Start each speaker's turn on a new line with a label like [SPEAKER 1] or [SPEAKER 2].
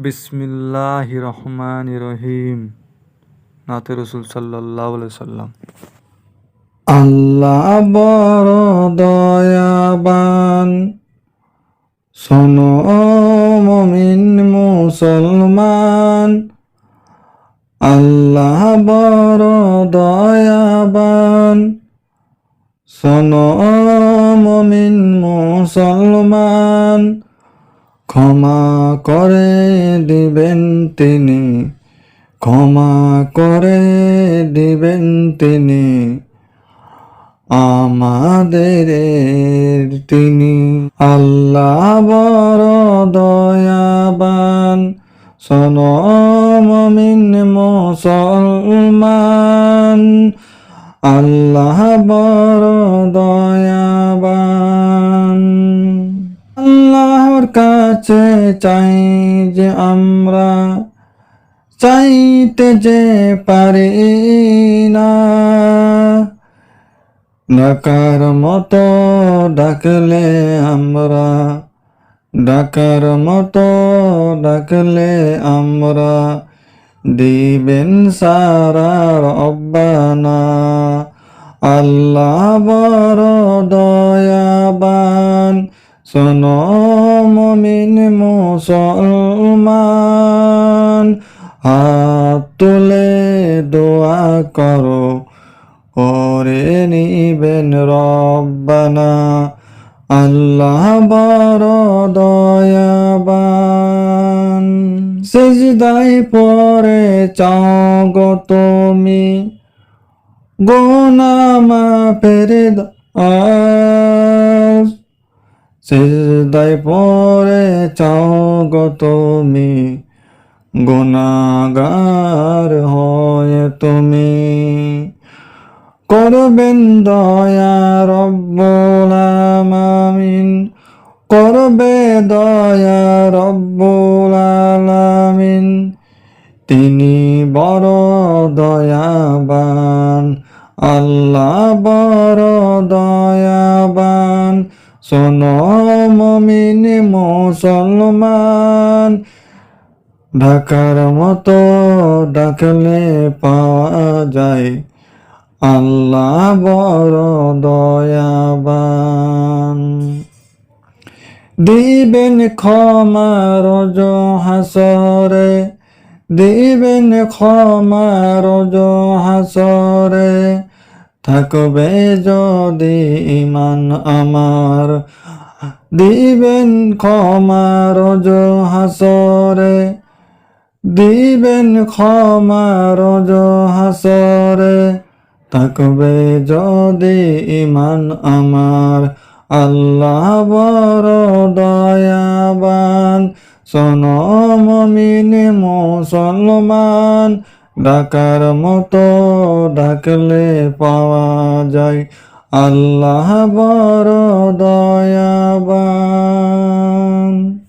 [SPEAKER 1] বিসমিল্লাহ রহমান রহিম। নাতে রসুল সাল্লাহ সাল্লাম।
[SPEAKER 2] আল্লাহ বড় দয়াবান। শোনো মমিন মুসলমান। আল্লাহ বড় দয়াবান। শোনো মমিন মুসলমান। ক্ষমা করে দিবেন তিনি। ক্ষমা করে দিবেন তিনি। আমাদের তিনি আল্লাহ বড় দয়াবান। সনমিন মুসলমান, আল্লাহ বড় দয়াবান। কাছে চাই যে আমরা চাইতে যে পারি না। ডাকার মতো ডাকলে আমরা, ডাকার মতো ডাকলে আমরা দিবেন সারার রব্বানা। আল্লাহ বড় দয়াবান মমিন মুসলমান হাত তুলে দোয়া করো। করে নিবেন রব্বানা, আল্লাহ বড় দয়াবান। সেজদাই পরে চাও গো তুমি গোনা মাফের দাস। সেজদাই পরে চাও গো তুমি গুনাগার হয় তুমি। করবেন দয়া রব্বুল আলামিন, করবে দয়া রব্বুল আলামিন। তিনি বড় দয়াবান, আল্লাহ বড় দয়াবান। শোনো মমিন মুসলমান ঢাকার মতো ডাকলে পাওয়া যায়। আল্লাহ বড় দয়াবান। দিবেন ক্ষমা রজ হাসরে। দিবেন ক্ষমা রজ হাসরে। থাকবে যদি ইমান আমার। দিবেন ক্ষমা রজ হাসরে। দিবেন ক্ষমা রজ হাসরে। থাকবে যদি ইমান আমার। আল্লাহ বড় দয়াবান। সনমিন মুসলমান। ডাকার মতো ডাকলে পাওয়া যায়। আল্লাহ বড় দয়াবান।